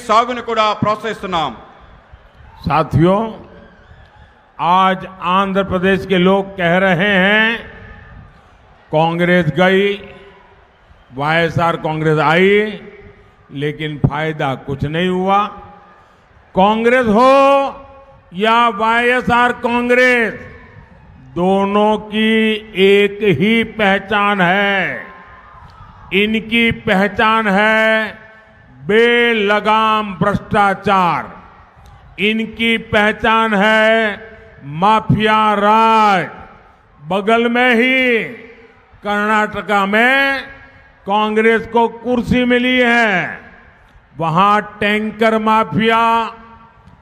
సాగును కూడా ప్రోత్సహిస్తున్నాం साथियों आज आंध्र प्रदेश के लोग कह रहे हैं कांग्रेस गई वाईएसआर कांग्रेस आई लेकिन फायदा कुछ नहीं हुआ कांग्रेस हो या वाईएसआर कांग्रेस दोनों की एक ही पहचान है इनकी पहचान है बेलगाम भ्रष्टाचार। इनकी पहचान है माफिया राज बगल में ही कर्नाटका में कांग्रेस को कुर्सी मिली है। वहाँ टैंकर माफिया,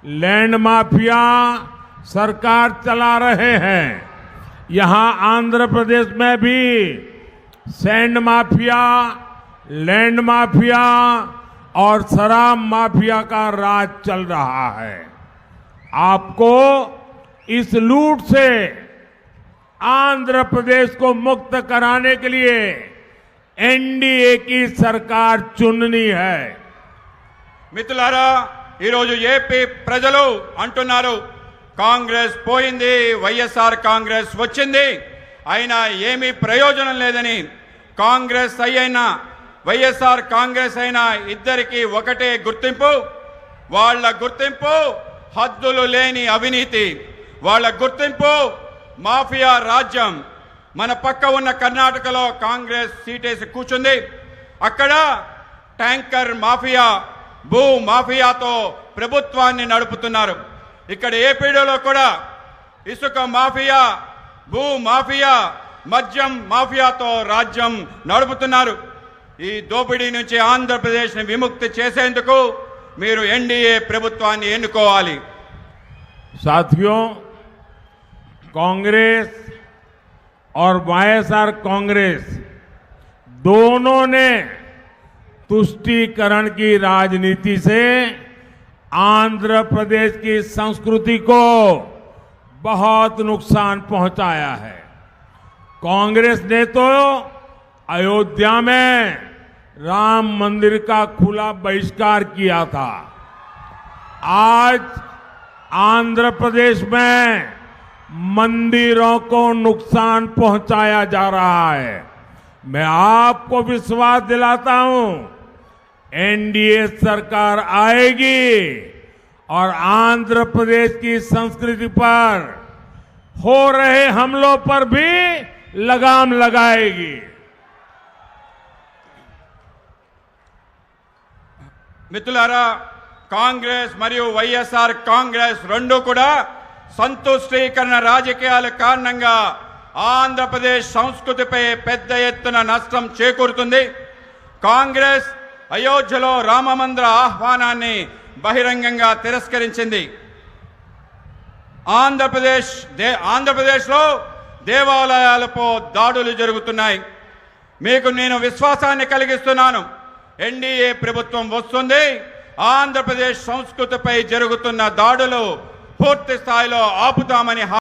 लैंड माफिया सरकार चला रहे हैं। यहाँ आंध्र प्रदेश में भी सैंड माफिया, लैंड माफिया और शराब माफिया का राज चल रहा है आपको इस लूट से आंध्र प्रदेश को मुक्त कराने के लिए एनडीए की सरकार चुननी है మిత్రులారా ఈరోజు ఏపీ ప్రజలు అంటున్నారు కాంగ్రెస్ పోయింది వైఎస్ఆర్ కాంగ్రెస్ వచ్చింది అయినా ఏమీ ప్రయోజనం లేదని కాంగ్రెస్ అయినా వైఎస్ఆర్ కాంగ్రెస్ అయినా ఇద్దరికి ఒకటే గుర్తింపు. వాళ్ళ గుర్తింపు హద్దులు లేని అవినీతి. వాళ్ళ గుర్తింపు మాఫియా రాజ్యం. మన పక్క ఉన్న కర్ణాటకలో కాంగ్రెస్ సీటేసి కూర్చుంది. అక్కడ ట్యాంకర్ మాఫియా భూ మాఫియాతో ప్రభుత్వాన్ని నడుపుతున్నారు. ఇక్కడ ఏపీడీలో కూడా ఇసుక మాఫియా భూ మాఫియా మద్యం మాఫియాతో రాజ్యం నడుపుతున్నారు. ఈ దోపిడీ నుంచి ఆంధ్రప్రదేశ్ని విముక్తి చేసేందుకు మీరు ఎన్డీఏ ప్రభుత్వాన్ని ఎన్నుకోవాలి साथियों कांग्रेस और वाईएसआर कांग्रेस दोनों ने तुष्टीकरण की राजनीति से आंध्र प्रदेश की संस्कृति को बहुत नुकसान पहुंचाया है कांग्रेस ने तो अयोध्या में राम मंदिर का खुला बहिष्कार किया था। आज आंध्र प्रदेश में मंदिरों को नुकसान पहुँचाया जा रहा है। मैं आपको विश्वास दिलाता हूँ, एनडीए सरकार आएगी और आंध्र प्रदेश की संस्कृति पर हो रहे हमलों पर भी लगाम लगाएगी। మిత్రులారా కాంగ్రెస్ మరియు వైఎస్ఆర్ కాంగ్రెస్ రెండు కూడా సంతుష్టీకరణ రాజకీయాల కారణంగా ఆంధ్రప్రదేశ్ సంస్కృతిపై పెద్ద ఎత్తున నష్టం చేకూరుతుంది. కాంగ్రెస్ అయోధ్యలో రామమందిర ఆహ్వానాన్ని బహిరంగంగా తిరస్కరించింది. ఆంధ్రప్రదేశ్ దే ఆంధ్రప్రదేశ్లో దేవాలయాలపై దాడులు జరుగుతున్నాయి. మీకు నేను విశ్వాసాన్ని కలిగిస్తున్నాను. ఎన్డీఏ ప్రభుత్వం వస్తుంది. ఆంధ్రప్రదేశ్ సంస్కృతిపై జరుగుతున్న దాడులు పూర్తి స్థాయిలో ఆపుతామని